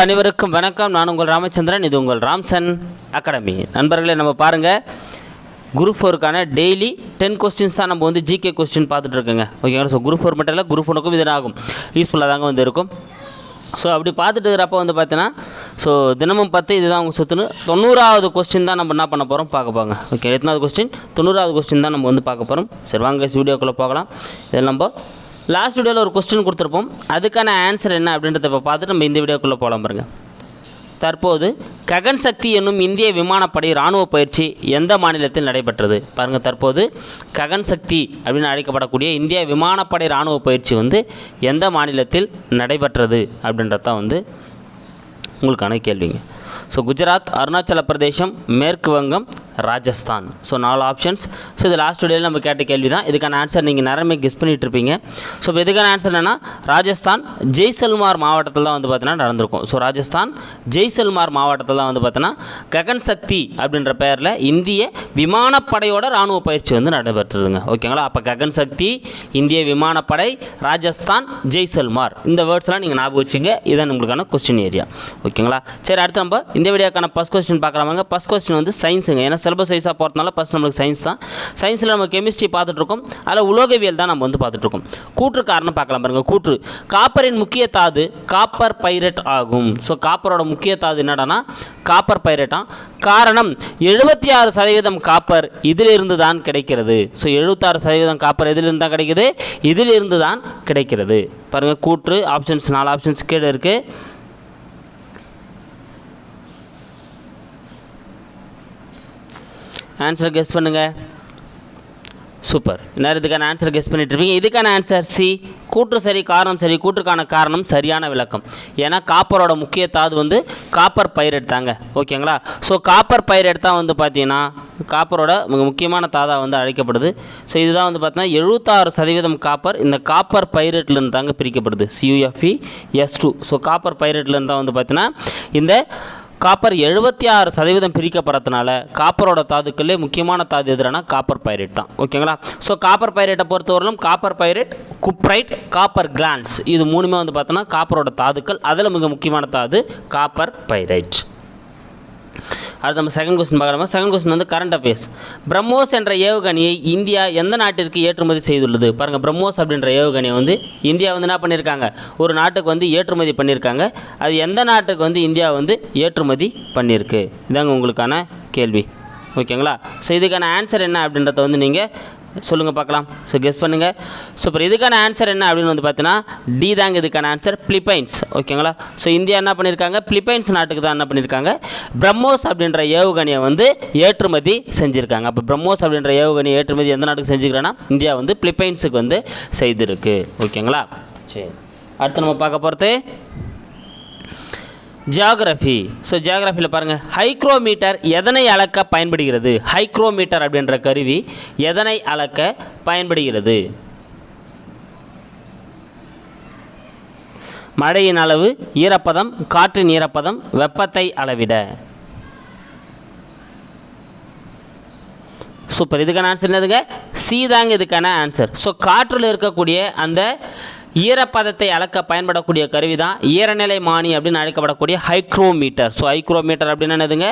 அனைவருக்கும் வணக்கம். நான் உங்கள் ராமச்சந்திரன். இது உங்கள் ராம்சன் அகாடமி. நண்பர்களே நம்ம பாருங்கள் குரூப் ஃபோருக்கான டெய்லி டென் கொஸ்டின்ஸ் தான் நம்ம வந்து ஜிகே கொஸ்டின் பார்த்துட்டு இருக்கோங்க. ஓகேங்களா ஸோ குரூப் ஃபோர் மட்டும் இல்லை குரூப் ஒனுக்கும் இது ஆகும். யூஸ்ஃபுல்லாக தாங்க வந்து இருக்கும். ஸோ அப்படி பார்த்துட்டு இருக்கிறப்ப வந்து பார்த்தீங்கன்னா ஸோ தினமும் பத்து இதுதான் உங்கள் சொத்துன்னு தொண்ணூறாவது கொஸ்டின் தான் நம்ம என்ன பண்ண போகிறோம் பார்க்க போங்க. ஓகே எத்தனாவது கொஸ்டின் தொண்ணூறாவது கொஸ்டின் தான் நம்ம வந்து பார்க்க போகிறோம் சரி வாங்க வீடியோக்குள்ளே பார்க்கலாம் இதில் நம்ம லாஸ்ட் வீடியோவில் ஒரு கொஸ்டின் கொடுத்துருப்போம். அதுக்கான ஆன்சர் என்ன அப்படின்றத இப்போ பார்த்துட்டு நம்ம இந்த வீடியோக்குள்ளே போகலாம் பாருங்கள் தற்போது ககன் சக்தி என்னும் இந்திய விமானப்படை இராணுவ பயிற்சி எந்த மாநிலத்தில் நடைபெற்றது? பாருங்கள் தற்போது ககன் சக்தி அப்படின்னு அழைக்கப்படக்கூடிய இந்திய விமானப்படை இராணுவ பயிற்சி வந்து எந்த மாநிலத்தில் நடைபெற்றது அப்படின்றது தான் வந்து உங்களுக்கான கேள்விங்க. ஸோ குஜராத் அருணாச்சல பிரதேசம் மேற்கு வங்கம் ராஜஸ்தான். ஸோ நாலு ஆப்ஷன்ஸ் ஸோ இது லாஸ்ட் வீடியோவில் நம்ம கேட்ட கேள்வி தான் இதுக்கான ஆன்சர் நீங்கள் நேரமே கெஸ் பண்ணிட்டு இருப்பீங்க. ஸோ இப்போ இதுக்கான ஆன்சர் என்னென்னா ராஜஸ்தான் ஜெய்சல்மார் மாவட்டத்தில் தான் வந்து பார்த்தீங்கன்னா நடந்திருக்கும். ஸோ ராஜஸ்தான் ஜெய்சல்மார் மாவட்டத்தில் தான் வந்து பார்த்தீங்கன்னா ககன் சக்தி அப்படின்ற பெயரில் இந்திய விமானப்படையோட இராணுவ பயிற்சி வந்து நடைபெற்றதுங்க. ஓகேங்களா அப்போ ககன் சக்தி இந்திய விமானப்படை ராஜஸ்தான் ஜெய்சல்மார். இந்த வேர்ட்ஸ்லாம் நீங்கள் ஞாபகம் வச்சுங்க. இதான் உங்களுக்கான கொஸ்டின் ஏரியா ஓகேங்களா சரி அடுத்து நம்ம இந்த வீடியோக்கான ஃபஸ்ட் கொஸ்டின் பார்க்குறவங்க ஃபஸ்ட் கொஸ்டின் வந்து சயின்ஸுங்க ஏன்னா சிலபஸ் வைஸாக போகிறதுனால ஃபஸ்ட் நம்மளுக்கு சயின்ஸ் தான். சயின்ஸில் நம்ம கெமிஸ்ட்ரி பார்த்துட்ருக்கோம் அதில் உலோகவியல் தான் நம்ம வந்து பார்த்துட்ருக்கோம் கூற்று காரணம் பார்க்கலாம் பாருங்கள் கூற்று. காப்பரின் முக்கிய தாது காப்பர் பைரட் ஆகும். ஸோ காப்பரோட முக்கிய தாது என்னடானா காப்பர் பைரட்டாம் காரணம் எழுபத்தி ஆறு சதவீதம் காப்பர் இதிலிருந்து தான் கிடைக்கிறது ஸோ எழுபத்தாறு சதவீதம் காப்பர் எதிலிருந்து தான் கிடைக்குது? இதிலிருந்து தான் கிடைக்கிறது. பாருங்கள் கூற்று ஆப்ஷன்ஸ் நாலு ஆப்ஷன்ஸ் கீழே இருக்குது ஆன்சர் கெஸ் பண்ணுங்கள் சூப்பர் இன்னும் இதுக்கான ஆன்சர் கெஸ் பண்ணிட்டு இருப்பீங்க. இதுக்கான ஆன்சர் சி கூற்று சரி காரணம் சரி கூற்றுக்கான காரணம் சரியான விளக்கம். ஏன்னா காப்பரோட முக்கிய தாது வந்து காப்பர் பயிர் எடுத்தாங்க. ஓகேங்களா ஸோ காப்பர் பயிர் எடுத்தால் வந்து பார்த்தீங்கன்னா காப்பரோட மிக முக்கியமான தாதாக வந்து அழைக்கப்படுது. ஸோ இதுதான் வந்து பார்த்தீங்கன்னா எழுபத்தாறு சதவீதம் காப்பர் இந்த காப்பர் பயிரெட்லேருந்து தாங்க பிரிக்கப்படுது. C U F E S two so copper பயிரெட்லேருந்து தான் வந்து பார்த்தீங்கன்னா இந்த காப்பர் எழுபத்தி ஆறு சதவீதம் பிரிக்கப்படுறதுனால காப்பரோட தாதுக்களே முக்கியமான தாது எதுனா காப்பர் பைரேட் தான். ஓகேங்களா? ஸோ காப்பர் பைரேட்டை பொறுத்தவரையிலும் copper pyrite cuprite copper glance. இது மூணுமே வந்து பார்த்தோன்னா காப்பரோட தாதுக்கள். அதில் மிக முக்கியமான தாது காப்பர் பைரைட். அடுத்து நம்ம செகண்ட் கொஸ்டின் பார்க்குறோம் செகண்ட் கொஸ்டின் வந்து கரண்ட் அஃபேர்ஸ் பிரம்மோஸ் என்ற ஏவுகணையை இந்தியா எந்த நாட்டிற்கு ஏற்றுமதி செய்துள்ளது? பாருங்கள் பிரம்மோஸ் அப்படின்ற ஏவுகணையை வந்து இந்தியா வந்து என்ன பண்ணியிருக்காங்க ஒரு நாட்டுக்கு வந்து ஏற்றுமதி பண்ணியிருக்காங்க அது எந்த நாட்டுக்கு வந்து இந்தியா வந்து ஏற்றுமதி பண்ணியிருக்கு இதாங்க உங்களுக்கான கேள்வி. ஓகேங்களா? ஸோ இதுக்கான ஆன்சர் என்ன அப்படின்றத வந்து நீங்கள் சொல்லுங்கள் பார்க்கலாம். ஸோ கெஸ் பண்ணுங்கள் ஸோ அப்புறம் இதுக்கான ஆன்சர் என்ன அப்படின்னு வந்து பார்த்தீங்கன்னா டி தாங்க இதுக்கான ஆன்சர் பிலிப்பைன்ஸ் ஓகேங்களா ஸோ இந்தியா என்ன பண்ணியிருக்காங்க பிலிப்பைன்ஸ் நாட்டுக்கு தான் என்ன பண்ணியிருக்காங்க பிரம்மோஸ் அப்படின்ற ஏவுகணையை வந்து ஏற்றுமதி செஞ்சுருக்காங்க. அப்போ பிரம்மோஸ் அப்படின்ற ஏவுகணையை ஏற்றுமதி எந்த நாட்டுக்கு செஞ்சுக்கிறேன்னா இந்தியா வந்து பிலிப்பைன்ஸுக்கு வந்து செய்திருக்கு. ஓகேங்களா சரி. அடுத்து நம்ம பார்க்க போகிறது ஜியாகிரஃபி ஸோ ஜியாகிரஃபியில் பாருங்கள் ஹைக்ரோமீட்டர் எதனை அளக்க பயன்படுகிறது? ஹைக்ரோமீட்டர் அப்படின்ற கருவி எதனை அளக்க பயன்படுகிறது? மழையின் அளவு ஈரப்பதம் காற்றின் ஈரப்பதம் வெப்பத்தை அளவிட. சூப்பர் இதுக்கான ஆன்சர் என்னதுங்க? சி தாங்க இதுக்கான ஆன்சர் ஸோ காற்றில் இருக்கக்கூடிய அந்த ஈரப்பதத்தை அளக்க பயன்படக்கூடிய கருவி தான் ஈரநிலை மானி அப்படின்னு அழைக்கப்படக்கூடிய ஹைக்ரோமீட்டர் ஸோ ஹைக்ரோமீட்டர் அப்படின்னு என்னதுங்க?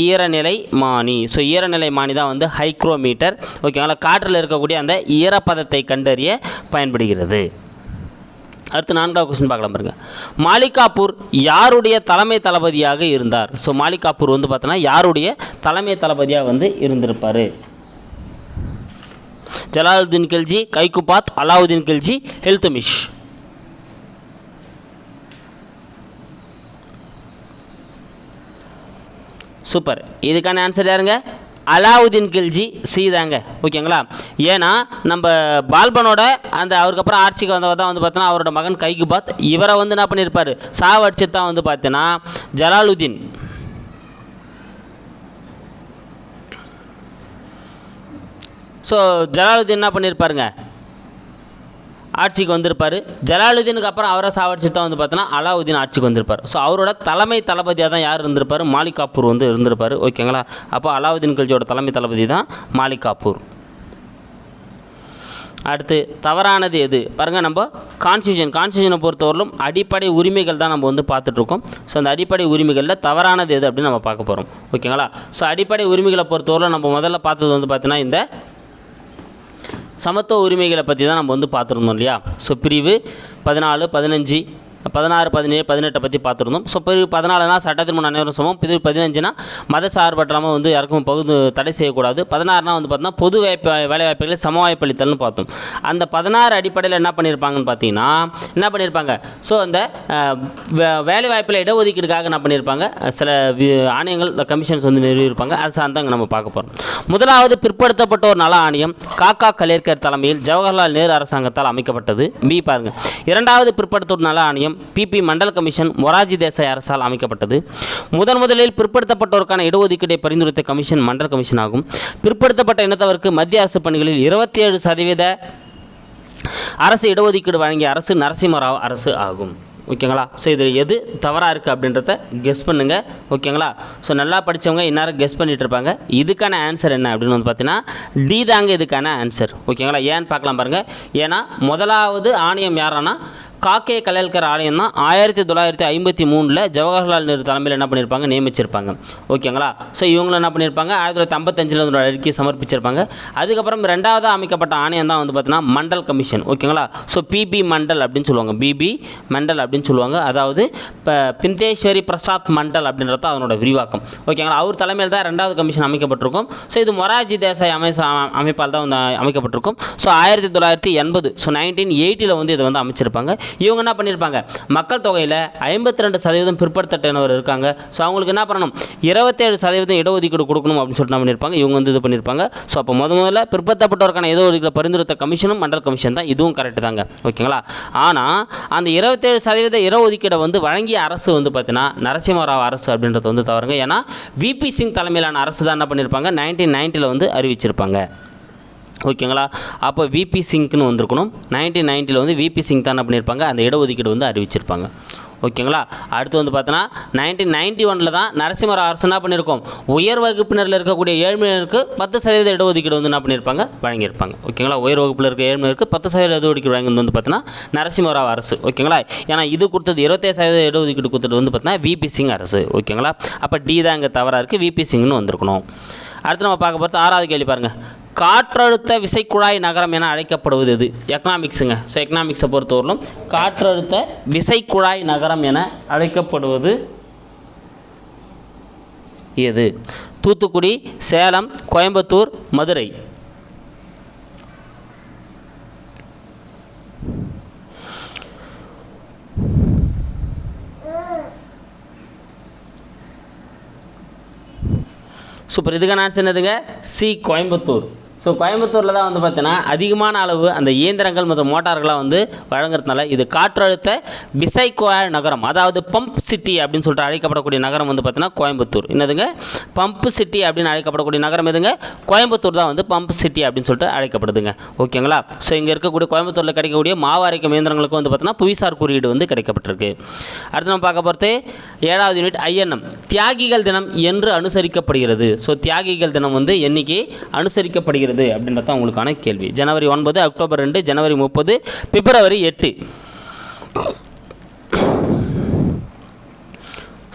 ஈரநிலை மானி. ஸோ ஈரநிலை மானி தான் வந்து ஹைக்ரோமீட்டர் ஓகேங்களா காற்றில் இருக்கக்கூடிய அந்த ஈரப்பதத்தை கண்டறிய பயன்படுகிறது. அடுத்து நான்காவது கொஸ்டின் பார்க்கலாம் பாருங்க. மாலிகாப்பூர் யாருடைய தலைமை தளபதியாக இருந்தார்? ஸோ மாலிகாப்பூர் வந்து பார்த்தோன்னா யாருடைய தலைமை தளபதியாக வந்து இருந்திருப்பார்? ஜலாலுதீன் கில்ஜி கைகுபாத் அலாவுதீன் கில்ஜி ஹெல்துமிஷ். சூப்பர். இதுக்கான ஆன்சர் யாருங்க? அலாவுதீன் கில்ஜி சி தாங்க. ஓகேங்களா? ஏன்னா நம்ம பால்பனோட அந்த அவருக்கப்புறம் ஆட்சிக்கு வந்தவர் தான் வந்து பார்த்தோன்னா அவரோட மகன் கைகுபாத் இவரை வந்து என்ன பண்ணியிருப்பார்? சாவடிச்சு தான் வந்து பார்த்தீங்கன்னா ஜலாலுதீன். ஸோ ஜலாலுதீன் என்ன பண்ணியிருப்பாருங்க ஆட்சிக்கு வந்திருப்பார். ஜலாலுதீனுக்கு அப்புறம் அவரை சாவடிச்சு தான் வந்து பார்த்தோன்னா அலாவுதீன் ஆட்சிக்கு வந்திருப்பார். ஸோ அவரோட தலைமை தளபதியாக தான் யார் இருந்திருப்பார்? மாலிகாப்பூர் வந்து இருந்திருப்பார். ஓகேங்களா? அப்போ அலாவுதீன் கல்ஜியோட தலைமை தளபதி தான் மாலிகாப்பூர் அடுத்து தவறானது எது? பாருங்கள் நம்ம கான்ஸ்டியூஷன் கான்ஸ்டியூஷனை பொறுத்தவரையிலும் அடிப்படை உரிமைகள் தான் நம்ம வந்து பார்த்துட்ருக்கோம். ஸோ அந்த அடிப்படை உரிமைகளில் தவறானது எது அப்படின்னு நம்ம பார்க்க போகிறோம் ஓகேங்களா? ஸோ அடிப்படை உரிமைகளை பொறுத்தவரையிலும் நம்ம முதல்ல பார்த்தது வந்து பார்த்தீங்கன்னா இந்த சமத்துவ உரிமைகளை பற்றி தான் நம்ம வந்து பார்த்துருந்தோம் இல்லையா? ஸோ பிரிவு பதினாலு பதினஞ்சு பதினாறு பதினேழு பதினெட்டை பற்றி பார்த்துருந்தோம். ஸோ பிறகு பதினாலுனா சட்டத்தின் முன் அனைவரும் சமம். பிறகு பதினஞ்சுனா மத சார்பற்றாமல் வந்து யாருக்கும் பகுது தடை செய்யக்கூடாது. பதினாறுனா வந்து பார்த்தீங்கன்னா பொது வாய்ப்பு வேலைவாய்ப்புகளில் சம வாய்ப்பளித்தல்னு பார்த்தோம். அந்த பதினாறு அடிப்படையில் என்ன பண்ணியிருப்பாங்கன்னு பார்த்தீங்கன்னா என்ன பண்ணியிருப்பாங்க ஸோ அந்த வே- வேலைவாய்ப்பில் இடஒதுக்கீடுக்காக என்ன பண்ணியிருப்பாங்க சில வி- ஆணையங்கள் கமிஷன்ஸ் வந்து நிறுவியிருப்பாங்க. அது சார்ந்தாங்க நம்ம பார்க்க போகிறோம் முதலாவது பிற்படுத்தப்பட்டோர் நல ஆணையம் காக்கா கலேர்கர் தலைமையில் ஜவஹர்லால் நேரு அரசாங்கத்தால் அமைக்கப்பட்டது. பி பாருங்க. இரண்டாவது பிற்படுத்தோர் நல ஆணையம் B P Mandal commission Morarji Desai அரசால் அமைக்கப்பட்டது முதன் முதலில் பிற்படுத்தப்பட்டோருக்கான இடஒதுக்கீட்டை பரிந்துரைத்த கமிஷன் மண்டல் கமிஷன் ஆகும். பிற்படுத்தப்பட்ட இனத்தவருக்கு மத்திய அரசு பணிகளில் இருபத்தி ஏழு சதவீத அரசு இடஒதுக்கீடு வழங்கிய அரசு நரசிம்மராவ் அரசு ஆகும். ஓகேங்களா? ஸோ இதில் எது தவறாக இருக்குது அப்படின்றத கெஸ் பண்ணுங்கள் ஓகேங்களா? ஸோ நல்லா படித்தவங்க இந்நேரம் கெஸ் பண்ணிட்டு இருப்பாங்க. இதுக்கான ஆன்சர் என்ன அப்படின்னு வந்து பார்த்தீங்கன்னா டி தாங்க இதுக்கான ஆன்சர் ஓகேங்களா? ஏன்னு பார்க்கலாம் பாருங்கள் ஏன்னா முதலாவது ஆணையம் யாரானா காக்கே கலையல்கர் ஆலயம் தான் ஆயிரத்தி தொள்ளாயிரத்தி ஐம்பத்தி மூணில் ஜவஹர்லால் நேரு தலைமையில் என்ன பண்ணியிருப்பாங்க நியமிச்சிருப்பாங்க. ஓகேங்களா? ஸோ இவங்களும் என்ன பண்ணியிருப்பாங்க ஆயிரத்தி தொள்ளாயிரத்தி ஐம்பத்தஞ்சில் ஒரு அறிக்கை சமர்ப்பிச்சிருப்பாங்க. அதுக்கப்புறம் ரெண்டாவது அமைக்கப்பட்ட ஆணையம் தான் வந்து பார்த்தீங்கன்னா மண்டல் கமிஷன். ஓகேங்களா? ஸோ பிபி மண்டல் அப்படின்னு சொல்லுவாங்க. பிபி மண்டல் அப்படின்னு சொல்லுவாங்க. அதாவது இப்போ பிந்தேஸ்வரி பிரசாத் மண்டல் அப்படின்றது தான் அதனோட விரிவாக்கம். ஓகேங்களா? அவர் தலைமையில் தான் ரெண்டாவது கமிஷன் அமைக்கப்பட்டிருக்கும். ஸோ இது மொராஜி தேசாய் அமை அமைப்பால் தான் வந்து அமைக்கப்பட்டிருக்கும். ஸோ ஆயிரத்தி தொள்ளாயிரத்தி எண்பது ஸோ நைன்டீன் எயிட்டியில் வந்து இதை வந்து அமைச்சிருப்பாங்க. இவங்க என்ன பண்ணியிருப்பாங்க மக்கள் தொகையில் ஐம்பத்தி ரெண்டு சதவீதம் பிற்படுத்தட்டினவர் இருக்காங்க. ஸோ அவங்களுக்கு என்ன பண்ணணும்? இருபத்தேழு சதவீதம் இடஒதுக்கீடு கொடுக்கணும் அப்படின்னு சொல்லிட்டு என்ன பண்ணியிருப்பாங்க இவங்க வந்து இது பண்ணியிருப்பாங்க ஸோ அப்போ முத முதல்ல பிற்படுத்தப்பட்டவருக்கான இடஒதுக்கீடு பரிந்துரைத்த கமிஷனும் மண்டல் கமிஷன் தான். இதுவும் கரெக்டு தாங்க. ஓகேங்களா ஆனால் அந்த இருபத்தேழு சதவீத இடஒதுக்கீடை வந்து வழங்கிய அரசு வந்து பார்த்தீங்கன்னா நரசிம்மராவ் அரசு அப்படின்றது வந்து தவறுங்க. ஏன்னா விபி சிங் தலைமையிலான அரசு தான் என்ன பண்ணியிருப்பாங்க நைன்டீன் நைன்ட்டியில் வந்து அறிவிச்சிருப்பாங்க. ஓகேங்களா? அப்போ விபி சிங்க்னு வந்திருக்கணும். நைன்டீன் நைன்ட்டியில் வந்து விபி சிங் தான் என்ன பண்ணியிருப்பாங்க. அந்த இடஒதுக்கீடு வந்து அறிவிச்சிருப்பாங்க. ஓகேங்களா? அடுத்து வந்து பார்த்தோன்னா நைன்டீன் நைன்ட்டி ஒனில் தான் நரசிம்மராவ் அரசு என்ன பண்ணியிருக்கோம்? உயர் வகுப்பினரில் இருக்கக்கூடிய ஏழ்மையினருக்கு பத்து சதவீத இடஒதுக்கீடு வந்து என்ன பண்ணியிருப்பாங்க? வழங்கியிருப்பாங்க. ஓகேங்களா? உயர் வகுப்பில் இருக்க ஏழ்மையினருக்கு பத்து சதவீத இடஒதுக்கீடு வழங்கினது வந்து பார்த்தீங்கன்னா நரசிம்மராவ் அரசு ஓகேங்களா? ஏன்னா இது கொடுத்தது இருபத்தேழு சதவீத இடஒதுக்கீடு கொடுத்தது வந்து பார்த்தீங்கன்னா விபி சிங் அரசு. ஓகேங்களா? அப்போ டி தான் இங்கே தவறாக இருக்குது விபி சிங்னு வந்திருக்கணும். அடுத்து நம்ம பார்க்க போகிறது ஆறாவது கேள்வி பாருங்கள் காற்றழுத்த விசைக்குழாய் நகரம் என அழைக்கப்படுவது எது? எக்கனாமிக்ஸுங்க ஸோ எக்கனாமிக்ஸை பொறுத்தவரையிலும் காற்றழுத்த விசைக்குழாய் நகரம் என அழைக்கப்படுவது எது? தூத்துக்குடி சேலம் கோயம்புத்தூர் மதுரை. சூப்பர் இதுக்கான ஆன்சர் என்னதுங்க? சி கோயம்புத்தூர். ஸோ கோயம்புத்தூரில் தான் வந்து பார்த்தீங்கன்னா அதிகமான அளவு அந்த இயந்திரங்கள் மற்றும் மோட்டார்களாக வந்து வழங்குறதுனால இது காற்றழுத்த பிசைகோயர் நகரம் அதாவது பம்ப் சிட்டி அப்படின்னு சொல்லிட்டு அழைக்கப்படக்கூடிய நகரம் வந்து பார்த்தீங்கன்னா கோயம்புத்தூர். என்னதுங்க? பம்ப் சிட்டி அப்படின்னு அழைக்கப்படக்கூடிய நகரம் எதுங்க? கோயம்புத்தூர் தான் வந்து பம்ப் சிட்டி அப்படின்னு சொல்லிட்டு அழைக்கப்படுதுங்க. ஓகேங்களா ஸோ இங்கே இருக்கக்கூடிய கோயம்புத்தூரில் கிடைக்கக்கூடிய மாவு அரைக்கும் இயந்திரங்களுக்கு வந்து பார்த்தீங்கன்னா புவிசார் குறியீடு வந்து கிடைக்கப்பட்டிருக்கு. அடுத்து நம்ம பார்க்க பொறுத்து ஏழாவது யூனிட் ஐஎன்எம். தியாகிகள் தினம் என்று அனுசரிக்கப்படுகிறது. ஸோ தியாகிகள் தினம் வந்து என்னைக்கு அனுசரிக்கப்படுகிறது? அப்படின்றது தான் உங்களுக்கான கேள்வி. ஜனவரி ஒன்பது அக்டோபர் ரெண்டு ஜனவரி முப்பது பிப்ரவரி எட்டு.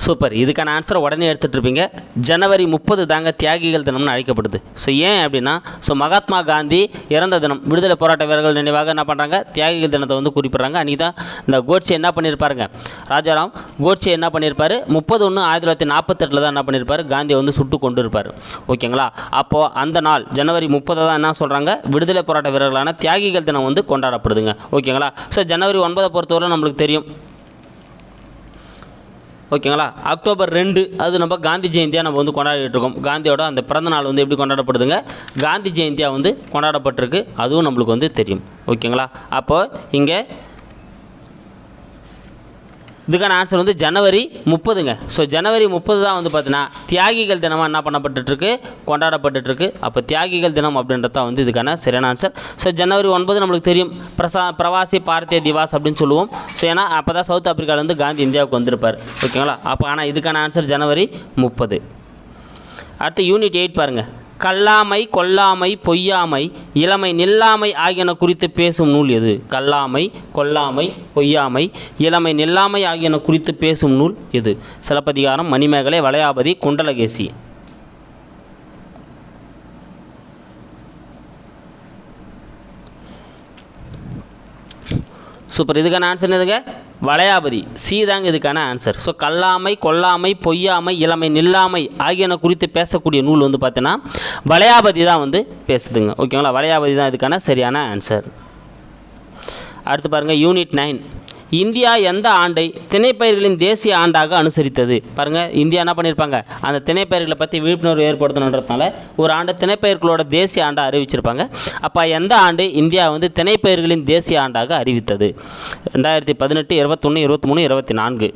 சூப்பர் இதுக்கான ஆன்சரை உடனே எடுத்துகிட்டு இருப்பீங்க ஜனவரி முப்பது தாங்க தியாகிகள் தினம்னு அழைக்கப்படுது. ஸோ ஏன் அப்படின்னா ஸோ மகாத்மா காந்தி இறந்த தினம் விடுதலை போராட்ட வீரர்கள் நினைவாக என்ன பண்ணுறாங்க தியாகிகள் தினத்தை வந்து குறிப்பிட்றாங்க. அன்றைக்கி தான் இந்த கோட்சே என்ன பண்ணியிருப்பாருங்க ராஜாராம் கோட்சே என்ன பண்ணியிருப்பார் முப்பது ஒன்று ஆயிரத்தி தொள்ளாயிரத்தி நாற்பத்தெட்டில் தான் என்ன பண்ணியிருப்பாரு காந்தியை வந்து சுட்டு கொண்டு இருப்பார் ஓகேங்களா? அப்போது அந்த நாள் ஜனவரி முப்பதை தான் என்ன சொல்கிறாங்க விடுதலை போராட்ட வீரர்களான தியாகிகள் தினம் வந்து கொண்டாடப்படுதுங்க. ஓகேங்களா? ஸோ ஜனவரி ஒன்பதை பொறுத்தவரை நம்மளுக்கு தெரியும். ஓகேங்களா? அக்டோபர் ரெண்டு அது நம்ம காந்தி ஜெயந்தியாக நம்ம வந்து கொண்டாடிட்டு இருக்கோம் காந்தியோட அந்த பிறந்த நாள் வந்து எப்படி கொண்டாடப்படுதுங்க? காந்தி ஜெயந்தியாக வந்து கொண்டாடப்பட்டிருக்கு. அதுவும் நம்மளுக்கு வந்து தெரியும். ஓகேங்களா? அப்போ இங்கே இதுக்கான ஆன்சர் வந்து ஜனவரி முப்பதுங்க. ஸோ ஜனவரி முப்பது தான் வந்து பார்த்தீங்கன்னா தியாகிகள் தினமாக என்ன பண்ணப்பட்டுருக்கு கொண்டாடப்பட்டுருக்கு அப்போ தியாகிகள் தினம் அப்படின்றது தான் வந்து இதுக்கான சரியான ஆன்சர் ஸோ ஜனவரி ஒன்பது நம்மளுக்கு தெரியும். பிரசா பிரவாசி பாரதிய திவாஸ் அப்படின்னு சொல்லுவோம். ஸோ ஏன்னா அப்போ தான் சவுத் ஆப்பிரிக்காவிலேருந்து காந்தி இந்தியாவுக்கு வந்திருப்பார். ஓகேங்களா அப்போ ஆனால் இதுக்கான ஆன்சர் ஜனவரி முப்பது. அடுத்து யூனிட் எயிட் பாருங்கள் கல்லாமை கொல்லாமை பொய்யாமை இளமை நில்லாமை ஆகியன குறித்து பேசும் நூல் எது? கல்லாமை கொல்லாமை பொய்யாமை இளமை நில்லாமை ஆகியன குறித்து பேசும் நூல் எது? சிலப்பதிகாரம் மணிமேகலை வளையாபதி குண்டலகேசி. சூப்பர். இதுக்கான ஆன்சர் எதுங்க வளையாபதி சி தாங்க இதுக்கான ஆன்சர் ஸோ கல்லாமை கொல்லாமை பொய்யாமை இளமை நில்லாமை ஆகியன குறித்து பேசக்கூடிய நூல் வந்து பார்த்தீங்கன்னா வளையாபதி தான் வந்து பேசுதுங்க. ஓகேங்களா வளையாபதி தான் இதுக்கான சரியான ஆன்சர் அடுத்து பாருங்கள் யூனிட் நைன் இந்தியா எந்த ஆண்டை திணைப்பயிர்களின் தேசிய ஆண்டாக அனுசரித்தது? பாருங்கள் இந்தியா என்ன பண்ணியிருப்பாங்க அந்த திணைப்பயிர்களை பற்றி விழிப்புணர்வு ஏற்படுத்தணுன்றதுனால ஒரு ஆண்டு திணைப்பயிர்களோட தேசிய ஆண்டாக அறிவிச்சிருப்பாங்க. அப்போ எந்த ஆண்டு இந்தியா வந்து திணைப்பயிர்களின் தேசிய ஆண்டாக அறிவித்தது? ரெண்டாயிரத்தி பதினெட்டு இருபத்தொன்று இருபத்தி மூணு இருபத்தி நான்கு.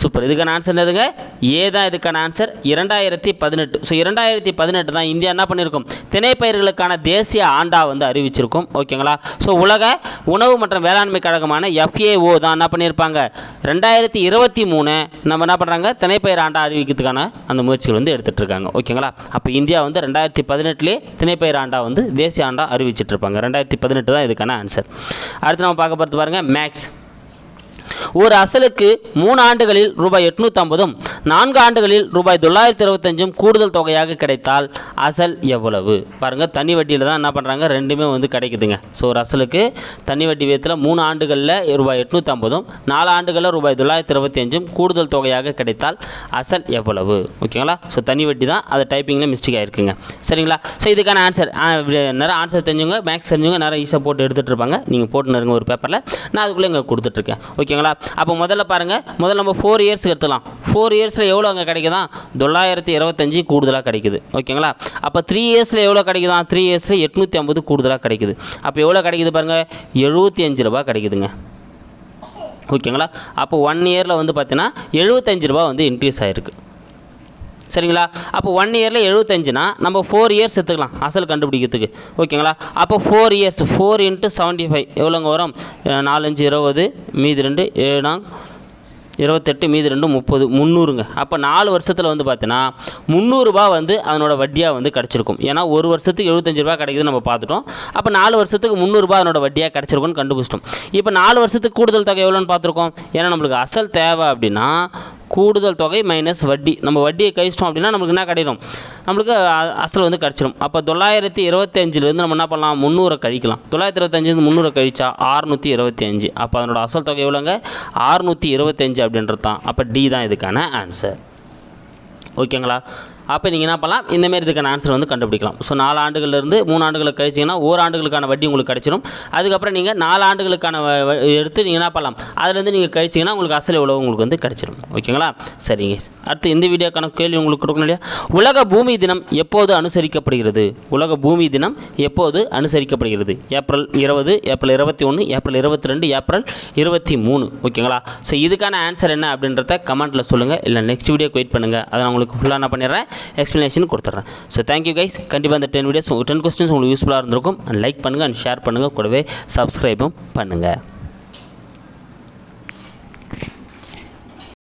சூப்பர். இதுக்கான ஆன்சர் என்னதுங்க? ஏ தான் இதுக்கான ஆன்சர் இரண்டாயிரத்தி பதினெட்டு. ஸோ இரண்டாயிரத்தி பதினெட்டு தான் இந்தியா என்ன பண்ணியிருக்கும் திணைப்பயிர்களுக்கான தேசிய ஆண்டா வந்து அறிவிச்சிருக்கும். ஓகேங்களா ஸோ உலக உணவு மற்றும் வேளாண்மை கழகமான எஃப்ஏஓ தான் என்ன பண்ணியிருப்பாங்க ரெண்டாயிரத்தி இருபத்தி மூணு நம்ம என்ன பண்ணுறாங்க திணைப்பயிர் ஆண்டா அறிவிக்கிறதுக்கான அந்த முயற்சிகள் வந்து எடுத்துகிட்டு இருக்காங்க. ஓகேங்களா அப்போ இந்தியா வந்து ரெண்டாயிரத்தி பதினெட்டுலேயே திணைப்பயிர் ஆண்டா வந்து தேசிய ஆண்டா அறிவிச்சிட்டு இருப்பாங்க. ரெண்டாயிரத்தி பதினெட்டு தான் இதுக்கான ஆன்சர் அடுத்து நம்ம பார்க்க பார்த்து பாருங்கள் மேக்ஸ் ஒரு அசலுக்கு மூணு ஆண்டுகளில் ரூபாய் எட்நூற்றம்பதும் நான்கு ஆண்டுகளில் ரூபாய் தொள்ளாயிரத்தி இருபத்தஞ்சும் கூடுதல் தொகையாக கிடைத்தால் அசல் எவ்வளவு? பாருங்கள் தனி வட்டியில் தான் என்ன பண்ணுறாங்க ரெண்டுமே வந்து கிடைக்குதுங்க. ஸோ ஒரு அசலுக்கு தனி வட்டி விதத்தில் மூணு ஆண்டுகளில் ரூபாய் எட்நூற்றம்பதும் நாலு ஆண்டுகளில் ரூபாய் தொள்ளாயிரத்தி இருபத்தி அஞ்சும் கூடுதல் தொகையாக கிடைத்தால் அசல் எவ்வளவு? ஓகேங்களா? ஸோ தனி வட்டி தான் அது டைப்பிங்கில் மிஸ்டேக் ஆகிருக்குங்க சரிங்களா? ஸோ இதுக்கான ஆன்சர் நிறைய ஆன்சர் தெரிஞ்சவங்க மேக்ஸ் தெரிஞ்சவங்க நிறைய ஈஸியாக போட்டு எடுத்துகிட்டு இருப்பாங்க. நீங்கள் போட்டு இருங்க ஒரு பேப்பரில் நான் அதுக்குள்ளே இங்கே கொடுத்துட்ருக்கேன் ஓகே ஓகேங்களா? அப்போ முதல்ல பாருங்கள் முதல்ல நம்ம ஃபோர் இயர்ஸ்க்கு எடுத்துக்கலாம். ஃபோர் இயர்ஸில் எவ்வளோ அங்கே கிடைக்குதா? தொள்ளாயிரத்தி இருபத்தஞ்சி கூடுதலாக கிடைக்குது. ஓகேங்களா? அப்போ த்ரீ இயர்ஸில் எவ்வளோ கிடைக்குதான் த்ரீ இயர்ஸில் எட்நூற்றி ஐம்பது கூடுதலாக கிடைக்குது. அப்போ எவ்வளோ கிடைக்குது பாருங்கள் எழுபத்தி அஞ்சு ரூபா கிடைக்குதுங்க. ஓகேங்களா? அப்போ ஒன் இயரில் வந்து பார்த்தீங்கன்னா எழுபத்தஞ்சு ரூபா வந்து இன்க்ரீஸ் ஆகிருக்கு சரிங்களா? அப்போ ஒன் இயரில் எழுபத்தஞ்சுனா நம்ம ஃபோர் இயர்ஸ் எடுத்துக்கலாம் அசல் கண்டுபிடிக்கிறதுக்கு. ஓகேங்களா? அப்போ four years four into seventy five எவ்வளோங்க வரும்? நாலஞ்சு இருபது மீதி ரெண்டு ஏழாம் இருபத்தெட்டு மீதி ரெண்டு முப்பது முந்நூறுங்க. அப்போ நாலு வருஷத்தில் வந்து பார்த்தீங்கன்னா முந்நூறுரூபா வந்து அதனோட வட்டியாக வந்து கிடச்சிருக்கும். ஏன்னா ஒரு வருஷத்துக்கு எழுபத்தஞ்சு ரூபா கிடைக்குதுன்னு நம்ம பார்த்துட்டோம். அப்போ நாலு வருஷத்துக்கு முந்நூறுரூபா அதனோட வட்டியாக கிடச்சிருக்கும்னு கண்டுபிடிச்சிட்டோம். இப்போ நாலு வருஷத்துக்கு கூடுதல் தொகை எவ்வளோன்னு பார்த்துருக்கோம். ஏன்னா நம்மளுக்கு அசல் தேவை அப்படின்னா கூடுதல் தொகை மைனஸ் வட்டி. நம்ம வட்டியை கழிச்சிட்டோம் அப்படின்னா நம்மளுக்கு என்ன கிடைக்கும்? நம்மளுக்கு அசல் வந்து கிடச்சிடும் அப்போ தொள்ளாயிரத்தி இருபத்தஞ்சிலேருந்து நம்ம என்ன பண்ணலாம்? முந்நூறை கழிக்கலாம். தொள்ளாயிரத்தி இருபத்தஞ்சிலேருந்து முந்நூறை கழிச்சா ஆறுநூற்றி இருபத்தி அஞ்சு அப்போ அதனோட அசல் தொகை எவ்வளோங்க? ஆறுநூற்றி இருபத்தஞ்சு அப்படின்றது தான் அப்போ டி தான் இதுக்கான ஆன்சர் ஓகேங்களா? அப்போ நீங்கள் என்ன பண்ணலாம்? இந்தமாரி இதுக்கான ஆன்சர் வந்து கண்டுபிடிக்கலாம். ஸோ நாலு ஆண்டுகள்லேருந்து மூணு ஆண்டுகளுக்கு கழிச்சிங்கன்னா ஒரு ஆண்டுகளுக்கான வட்டி உங்களுக்கு கிடச்சிடும் அதுக்கப்புறம் நீங்கள் நாலு ஆண்டுகளுக்கான வ- எடுத்து நீங்கள் என்ன பண்ணலாம்? அதுலேருந்து நீங்கள் கழிச்சிங்கன்னா உங்களுக்கு அசல் எவ்வளோ உங்களுக்கு வந்து கிடச்சிடும் ஓகேங்களா? சரிங்க. அடுத்து இந்த வீடியோக்கான கேள்வி உங்களுக்கு கொடுக்கணும் இல்லையா? உலக பூமி தினம் எப்போது அனுசரிக்கப்படுகிறது? உலக பூமி தினம் எப்போது அனுசரிக்கப்படுகிறது? ஏப்ரல் இருபது ஏப்ரல் இருபத்தி ஒன்று ஏப்ரல் இருபத்தி ரெண்டு ஏப்ரல் இருபத்தி மூணு ஓகேங்களா? ஸோ இதுக்கான ஆன்சர் என்ன அப்படின்றத கமெண்ட்டில் சொல்லுங்கள் இல்லை நெக்ஸ்ட் வீடியோக்கு வெயிட் பண்ணுங்கள் அதை நான் உங்களுக்கு ஃபுல்லாக என்ன பண்ணிடுறேன். எக்ஸ்ப்ளனேஷன் கொடுத்துட்றேன். ஸோ தேங்க்யூ கைஸ் கண்டிப்பாக அந்த டென் வீடியோஸ் டென் கொஸ்டின்ஸ் உங்களுக்கு யூஸ்ஃபுல்லாக இருந்திருக்கும். அண்ட் லைக் பண்ணுங்கள் அண்ட் ஷேர் பண்ணுங்கள் கூடவே சப்ஸ்கிரைபும் பண்ணுங்கள்